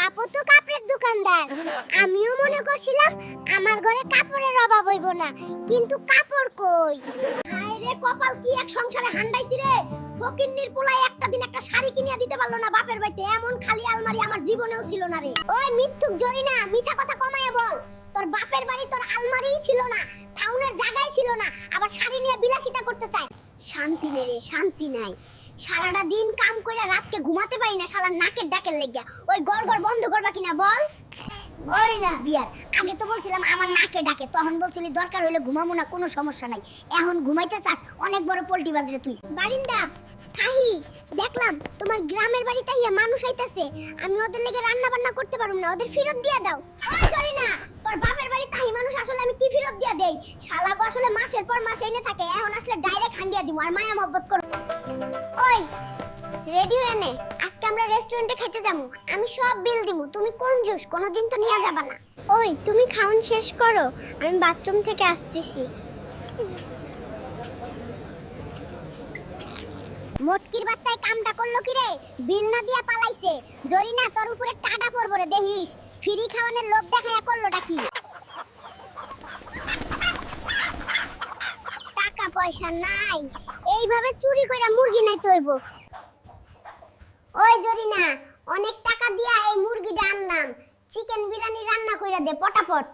বাপও তো কাপড়ের দোকানদার। আমিও মনে করছিলাম আমার ঘরে কাপড়ের অভাব হইব না, কিন্তু কাপড় কই? হায় কপাল, কি এক সংসারে হান্ডাইছি রে? ফকিন্নির পোলাই একটা দিন একটা শাড়ি কিনিয়া দিতে পারল না বাপের বাড়িতে, এমন খালি আলমারি আমার জীবনেও ছিল না রে। ওই মিথ্যুক জরি না মিছা কথা কমায়া বল। তোর বাপের বাড়ি তোর আলমারিই ছিল না থাউনের জায়গায় ছিল না, আবার শাড়ি নিয়ে বিলাসিতা করতে চায়। শান্তি নেই শান্তি নাই। সারাটা দিন কাম কইরা রাতকে ঘুমাতে পারি না শালা নাকের ডাকের লেগিয়া। ওই গড় গড় বন্ধ করবা কিনা বল? ওই না, বিয়ার। আগে তো বলছিলাম আমার নাকে ডাকে, তখন বলছিলি দরকার হইলে ঘুমাবো না, কোনো সমস্যা নাই। এখন ঘুমাইতে চাস, অনেক বড় পোল্টি বাজরে তুই। বারিন্দা থাহি দেখলাম তোমার গ্রামের বাড়ি ইয়া মানুষ আইতাছে। আমি ওদের লেগে রান্না বান্না করতে পারুম না, ওদের ফেরত দিয়া দাও। ওই জরি না তোর বাপের বাড়ি তাহি মানুষ আসলে আমি কি ফেরত দিয়া দেই? শালা আসলে মাসের পর মাস এনে থাকে, এখন আসলে ডাইরেক্ট হান্ডিয়া দিব আর মায়া মহব্বত করব ওই রেডি হয়ে নে আজকে আমরা রেস্টুরেন্টে খেতে যাব আমি সব বিল দিমু, তুমি কোন জুস কোনোদিন তো নিয়ে যাবা না। ওই, তুমি খাউন শেষ করো, আমি বাথরুম থেকে আসতেছি। মোটকির বাচ্চায় কামটা করল কি রে বিল না দিয়া পালাইছে। জরি না তোর উপরে টাটা পড়ব রে, দেখিস। ফ্রি খাওয়ানোর লোভ দেখায়া করলোটা কি টাকা পয়সা নাই। এইভাবে চুরি কইরা মুরগি নাই তৈব ওই জরিনা, অনেক টাকা দিয়া এই মুরগিটা আনলাম। চিকেন বিরিয়ানি রান্না কইরা দে, পটাপট।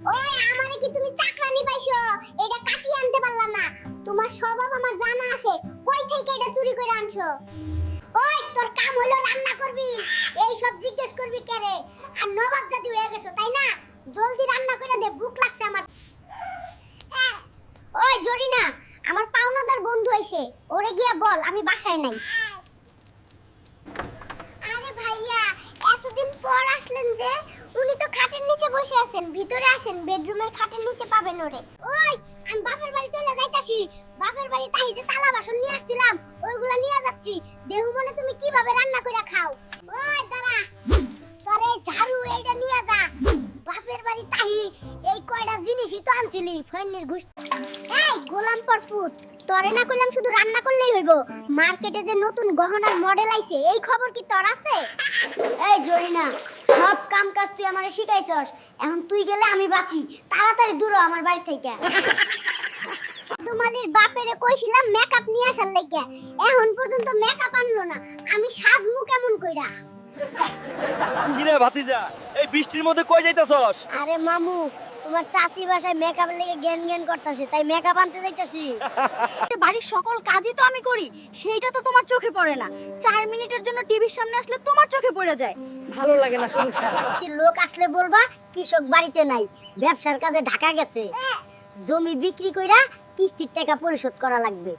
ওই, আমারে কি তুমি চাকরানি পাইছো? এটা কাটিয়ে আনতে পারলাম না। তোমার স্বভাব আমার জানা আছে। কই থেকে এটা চুরি করে আনছো? ওই, তোর কাম হলো রান্না করবি। এই সব জিজ্ঞেস করবি কেরে আর নবাব জাতি হয়ে গেছো, তাই না? জলদি রান্না করে দে, ভুক লাগছে আমার। জরিনা আমার পাওনাদার বন্ধু এসে, ওরে গিয়া বল, আমি বাসায় নাই। আরে ভাইয়া, এতদিন পর আসলেন যে, উনি তো খাটের নিচে বসে আছেন, ভিতরে আসেন, বেডরুমের খাটের নিচে পাবেন ওরে। ওই, আমি বাপের বাড়ি চলে যাইতাছি। বাপের বাড়ি তাই যে তালা বাসন নিয়ে আসছিলাম, ওইগুলা নিয়ে যাচ্ছি। দেহু মনে তুমি কীভাবে রান্না করে খাও? তো আনছিলি এই গোলাম পরপুত তরে না কইলাম শুধু রান্না করলেই হইব। মার্কেটে যে নতুন গহনার মডেল আইছে এই খবর কি তোর আছে? এই জরিনা সব কাম কাজ তুই আমারে শিখাইছস। এখন তুই গেলে আমি বাঁচি। তাড়াতাড়ি দূর আমার বাড়ি থেকে। তোমাদের বাপেরে কইছিলাম মেকআপ নিয়ে আসার লাইগা এখন পর্যন্ত মেকআপ আনলো না। আমি সাজমু কেমন কইরা? কিরে ভাতিজা এই বৃষ্টির মধ্যে কই যাইতাছস? আরে মামু তোমার চাচি বাসায় মেকআপ লেগে জ্ঞান জ্ঞান করতেছে তাই মেকআপ আনতে যাইতাছি। বাড়ির সকল কাজই তো আমি করি সেইটা তো তোমার চোখে পড়ে না। চার মিনিটের জন্য টিভির সামনে আসলে তোমার চোখে পড়ে যায়। ভালো লাগে না সংসার। লোক আসলে বলবা কৃষক বাড়িতে নাই ব্যবসার কাজে ঢাকা গেছে। জমি বিক্রি কইরা কিস্তির টাকা পরিশোধ করা লাগবে।